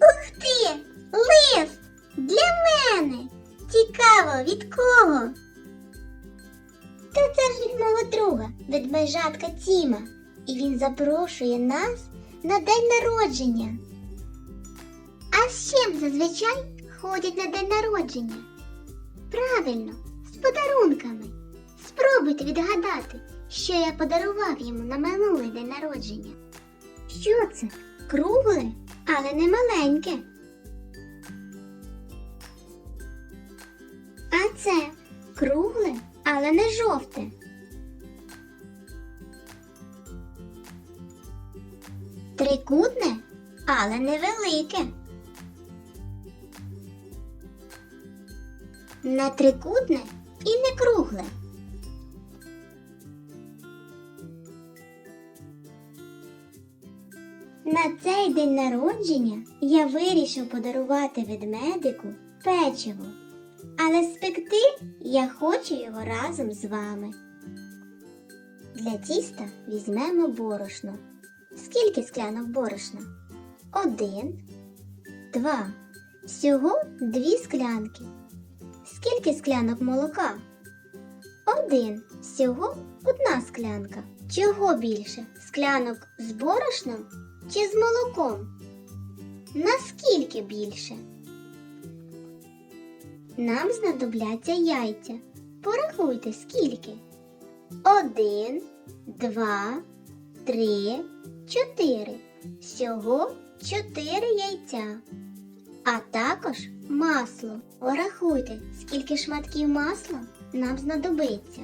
Ух ти! Лист! Для мене! Цікаво, від кого? Від мого друга, ведмежатка Тіма. І він запрошує нас на день народження. А з чим зазвичай ходять на день народження? Правильно, з подарунками. Спробуйте відгадати, що я подарував йому на минулий день народження. Що це? Кругле, але не маленьке. А це кругле, але не жовте. Трикутне, але невелике. Не трикутне і не кругле. На цей день народження я вирішив подарувати ведмедику печиво, але спекти я хочу його разом з вами. Для тіста візьмемо борошно. Скільки склянок борошна? Один, два. Всього дві склянки. Скільки склянок молока? Один. Всього одна склянка. Чого більше? Склянок з борошном чи з молоком? Наскільки більше? Нам знадобляться яйця. Порахуйте скільки. Один, два, три, чотири. Всього чотири яйця. А також масло. Порахуйте, скільки шматків масла нам знадобиться.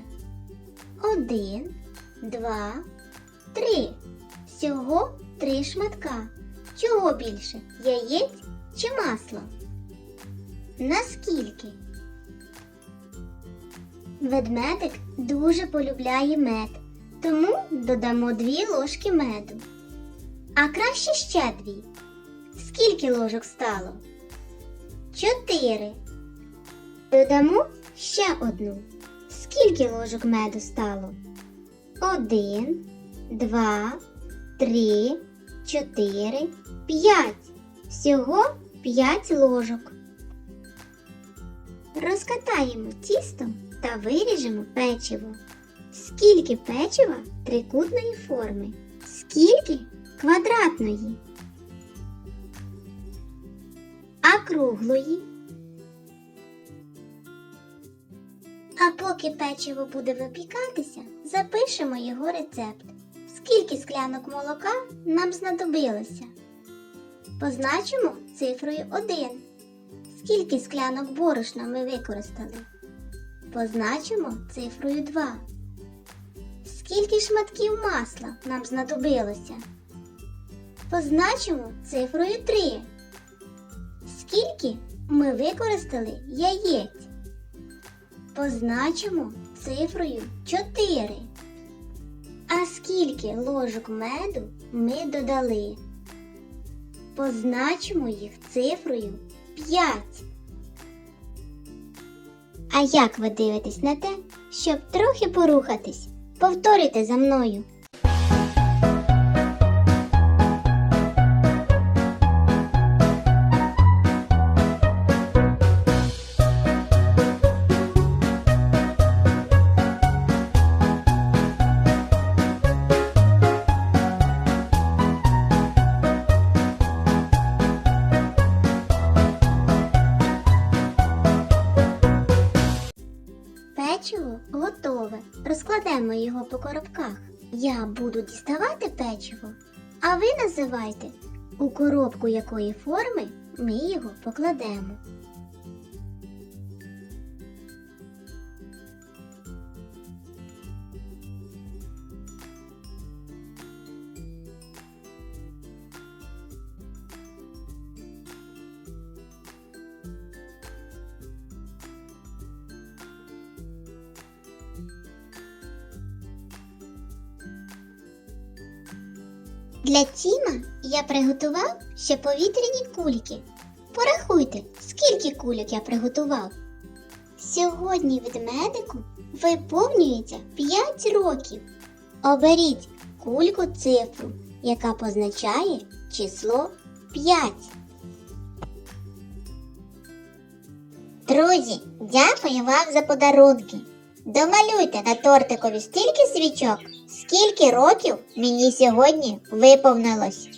Один, два, три. Всього три шматка. Чого більше? Яєць чи масла? Наскільки? Ведмедик дуже полюбляє мед, тому додамо дві ложки меду. А краще ще дві. Скільки ложок стало? Чотири. Додамо ще одну. Скільки ложок меду стало? Один, два, три, чотири, п'ять. Всього п'ять ложок. Розкатаємо тісто та виріжемо печиво. Скільки печива трикутної форми? Скільки квадратної? А круглої? А поки печиво буде випікатися, запишемо його рецепт. Скільки склянок молока нам знадобилося? Позначимо цифрою 1. Скільки склянок борошна ми використали? Позначимо цифрою 2. Скільки шматків масла нам знадобилося? Позначимо цифрою 3. Скільки ми використали яєць? Позначимо цифрою 4. А скільки ложок меду ми додали? Позначимо їх цифрою 5. А як ви дивитесь на те, щоб трохи порухатись? Повторюйте за мною. Печиво готове. Розкладемо його по коробках. Я буду діставати печиво, а ви називайте, у коробку якої форми ми його покладемо. Для Тіма я приготував ще повітряні кульки. Порахуйте, скільки кульок я приготував. Сьогодні ведмедику виповнюється 5 років. Оберіть кульку цифру, яка позначає число 5. Друзі, дякую вам за подарунки. Домалюйте на тортикові стільки свічок, скільки років мені сьогодні виповнилось.